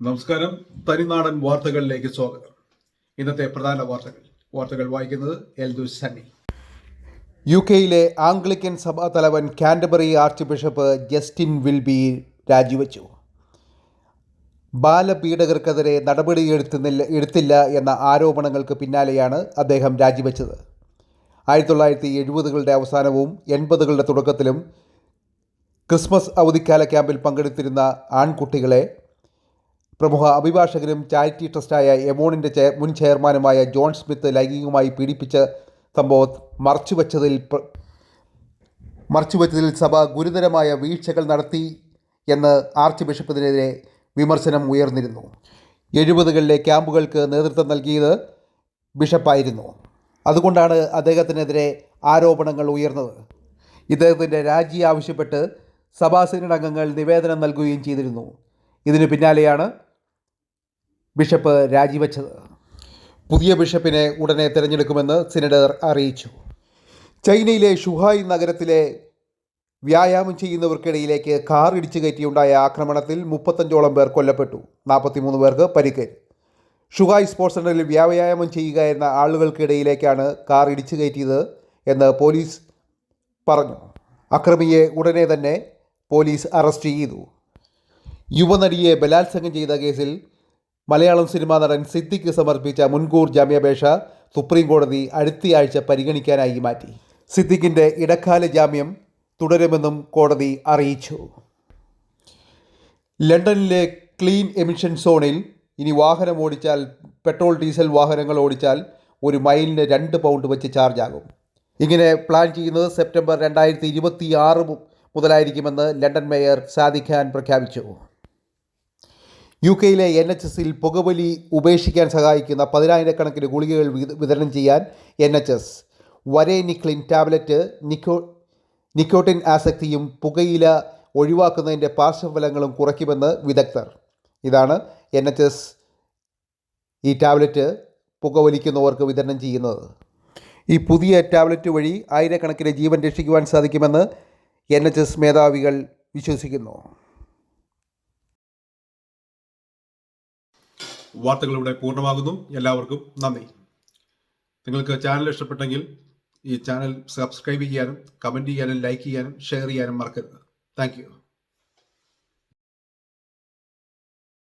നമസ്കാരം. തനിനാടൻ വാർത്തകളിലേക്ക് സ്വാഗതം. ഇന്നത്തെ പ്രധാന വാർത്തകൾ. വാർത്തകൾ വായിക്കുന്നത് എൽദു സണ്ണി. യു കെയിലെ ആംഗ്ലിക്കൻ സഭാ തലവൻ Canterbury archbishop Justin Welby രാജിവെച്ചു. ബാലപീഡകർക്കെതിരെ നടപടി എടുത്തുന്നില്ല എടുത്തില്ല എന്ന ആരോപണങ്ങൾക്ക് പിന്നാലെയാണ് അദ്ദേഹം രാജിവെച്ചത്. ആയിരത്തി തൊള്ളായിരത്തി എഴുപതുകളുടെ അവസാനവും എൺപതുകളുടെ തുടക്കത്തിലും ക്രിസ്മസ് അവധിക്കാല ക്യാമ്പിൽ പങ്കെടുത്തിരുന്ന ആൺകുട്ടികളെ പ്രമുഖ അഭിഭാഷകനും ചാരിറ്റി ട്രസ്റ്റായ എമോണിന്റെ മുൻ ചെയർമാനുമായ ജോൺ സ്മിത്ത് ലൈംഗികമായി പീഡിപ്പിച്ച സംഭവം മറച്ചുവെച്ചതിൽ മറച്ചുവെച്ചതിൽ സഭ ഗുരുതരമായ വീഴ്ചകൾ നടത്തി എന്ന് ആർച്ച് ബിഷപ്പിനെതിരെ വിമർശനം ഉയർന്നിരുന്നു. എഴുപതുകളിലെ ക്യാമ്പുകൾക്ക് നേതൃത്വം നൽകിയത് ബിഷപ്പായിരുന്നു. അതുകൊണ്ടാണ് അദ്ദേഹത്തിനെതിരെ ആരോപണങ്ങൾ ഉയർന്നത്. ഇദ്ദേഹത്തിന്റെ രാജി ആവശ്യപ്പെട്ട് സഭാ നിവേദനം നൽകുകയും ചെയ്തിരുന്നു. ഇതിന് പിന്നാലെയാണ് ബിഷപ്പ് രാജിവെച്ചത് പുതിയ ബിഷപ്പിനെ ഉടനെ തിരഞ്ഞെടുക്കുമെന്ന് സിനഡർ അറിയിച്ചു. ചൈനയിലെ ഷുഹായ് നഗരത്തിലെ വ്യായാമം ചെയ്യുന്നവർക്കിടയിലേക്ക് കാർ ഇടിച്ചു കയറ്റിയുണ്ടായ ആക്രമണത്തിൽ മുപ്പത്തഞ്ചോളം പേർ കൊല്ലപ്പെട്ടു. നാൽപ്പത്തിമൂന്ന് പേർക്ക് പരിക്കേറ്റു. ഷുഹായ് സ്പോർട്സ് സെന്ററിൽ വ്യായാമം ചെയ്യുകയായിരുന്ന ആളുകൾക്കിടയിലേക്കാണ് കാർ ഇടിച്ചു കയറ്റിയത് എന്ന് പോലീസ് പറഞ്ഞു. അക്രമിയെ ഉടനെ തന്നെ പോലീസ് അറസ്റ്റ് ചെയ്തു. യുവനടിയെ ബലാത്സംഗം ചെയ്ത കേസിൽ മലയാളം സിനിമാ നടൻ സിദ്ദിഖ് സമർപ്പിച്ച മുൻകൂർ ജാമ്യാപേക്ഷ സുപ്രീം കോടതി അടുത്തയാഴ്ച പരിഗണിക്കാനായി മാറ്റി. സിദ്ദിഖിന്റെ ഇടക്കാല ജാമ്യം തുടരുമെന്നും കോടതി അറിയിച്ചു. ലണ്ടനിലെ ക്ലീൻ എമിഷൻ സോണിൽ ഇനി വാഹനം ഓടിച്ചാൽ പെട്രോൾ ഡീസൽ വാഹനങ്ങൾ ഓടിച്ചാൽ ഒരു മൈലിന് രണ്ട് പൗണ്ട് വെച്ച് ചാർജ് ആകും ഇങ്ങനെ പ്ലാൻ ചെയ്യുന്നത് സെപ്റ്റംബർ രണ്ടായിരത്തി ഇരുപത്തി ആറ് മുതലായിരിക്കുമെന്ന് ലണ്ടൻ മേയർ സാദിഖ് ഖാൻ പ്രഖ്യാപിച്ചു. യു കെയിലെ എൻ എച്ച് എസിൽ പുകവലി ഉപേക്ഷിക്കാൻ സഹായിക്കുന്ന പതിനായിരക്കണക്കിന് ഗുളികകൾ വിത- വിതരണം ചെയ്യാൻ N H S varenicline tablet നിക്കോ നിക്കോട്ടിൻ ആസക്തിയും പുകയില ഒഴിവാക്കുന്നതിന്റെ പാർശ്വഫലങ്ങളും കുറയ്ക്കുമെന്ന് വിദഗ്ധർ. ഇതാണ് എൻ എച്ച് എസ് ഈ ടാബ്ലറ്റ് പുകവലിക്കുന്നവർക്ക് വിതരണം ചെയ്യുന്നത്. ഈ പുതിയ ടാബ്ലറ്റ് വഴി ആയിരക്കണക്കിന് ജീവൻ രക്ഷിക്കുവാൻ സാധിക്കുമെന്ന് എൻ എച്ച് എസ് മേധാവികൾ വിശ്വസിക്കുന്നു. വാർത്തകൾ ഇവിടെ പൂർണമാകുന്നു. എല്ലാവർക്കും നന്ദി. നിങ്ങൾക്ക് ചാനൽ ഇഷ്ടപ്പെട്ടെങ്കിൽ ഈ ചാനൽ സബ്സ്ക്രൈബ് ചെയ്യാനും കമന്റ് ചെയ്യാനും ലൈക്ക് ചെയ്യാനും ഷെയർ ചെയ്യാനും മറക്കരുത്. താങ്ക്